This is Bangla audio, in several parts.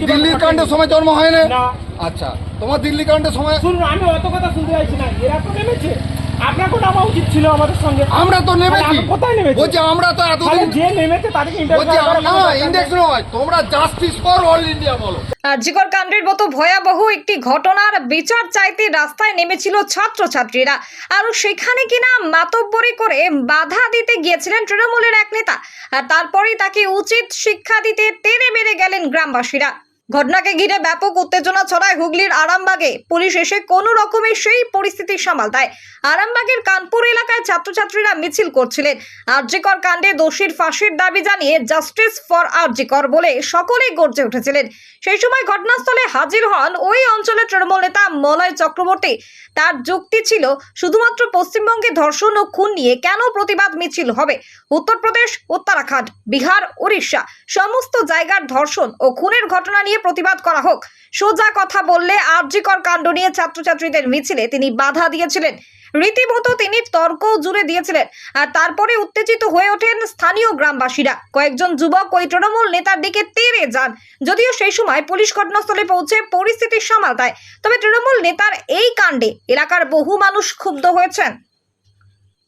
কি দিল্লির কাণ্ডের সময় জন্ম হয় না? আচ্ছা তোমার দিল্লি কাণ্ডের সময় শুনুন আমি অত কথা শুনতে চাইছি না। এরা তো নেমেছে। আপনাকেও নামা উচিত ছিল আমাদের সঙ্গে? আমরা তো নেমেছি। কোথায় নেমেছে? বলছি আমরা তো এতদিন যে নেমেছে তাদেরকে ইন্টারভিউ না ইন্ডেক্স নয় তোমরা জাস্টিস ফর অল ইন্ডিয়া বলো। আরজিকর কাণ্ডের মতো ভয়াবহ একটি ঘটনার বিচার চাইতে রাস্তায় নেমেছিল ছাত্রছাত্রীরা। আর সেখানে কিনা মাতব্বরি করে বাধা দিতে গিয়েছিলেন তৃণমূলের এক নেতা। আর তারপরেই তাকে উচিত শিক্ষা দিতে তেড়ে মেরে গেলেন গ্রামবাসীরা। ঘটনাকে ঘিরে ব্যাপক উত্তেজনা ছড়ায় হুগলির আরামবাগে। পুলিশ এসে কোনো রকমে সেই পরিস্থিতি সামাল দেয়। আরামবাগের কানপুর এলাকায় ছাত্রছাত্রীরা মিছিল করছিলেন। আরজিকর কাণ্ডে দোষীর ফাঁসির দাবি জানিয়ে জাস্টিস ফর আরজিকর বলে সকলেই গর্জে উঠেছিলেন। সেই সময় ঘটনাস্থলে হাজির হন ওই অঞ্চলের তৃণমূল নেতা মলয় চক্রবর্তী। তার যুক্তি ছিল, শুধুমাত্র পশ্চিমবঙ্গে ধর্ষণ ও খুন নিয়ে কেন প্রতিবাদ মিছিল হবে? উত্তরপ্রদেশ, উত্তরাখণ্ড, বিহার, উড়িষ্যা, সমস্ত জায়গার ধর্ষণ ও খুনের ঘটনা নিয়ে প্রতিবাদ করা হোক। সোজা কথা বললে আর্যিকর কাণ্ড নিয়ে ছাত্রছাত্রীদের মিছিলে তিনি বাধা দিয়েছিলেন। রীতিমতো তিনি তর্কও জুড়ে দিয়েছিলেন আর তারপরে উত্তেজিত হয়ে ওঠেন স্থানীয় গ্রামবাসীরা। কয়েকজন যুবক ওই তৃণমূল নেতার দিকে তেড়ে যান। যদিও সেই সময় পুলিশ ঘটনাস্থলে পৌঁছে পরিস্থিতি সামাল দেয়। তবে তৃণমূল নেতার এই কাণ্ডে এলাকার বহু মানুষ ক্ষুব্ধ হয়েছেন।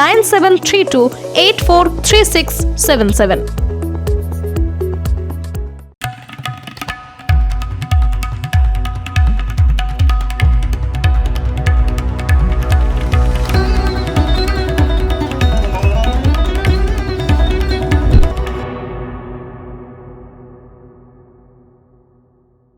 nine seven three two eight four three six seven seven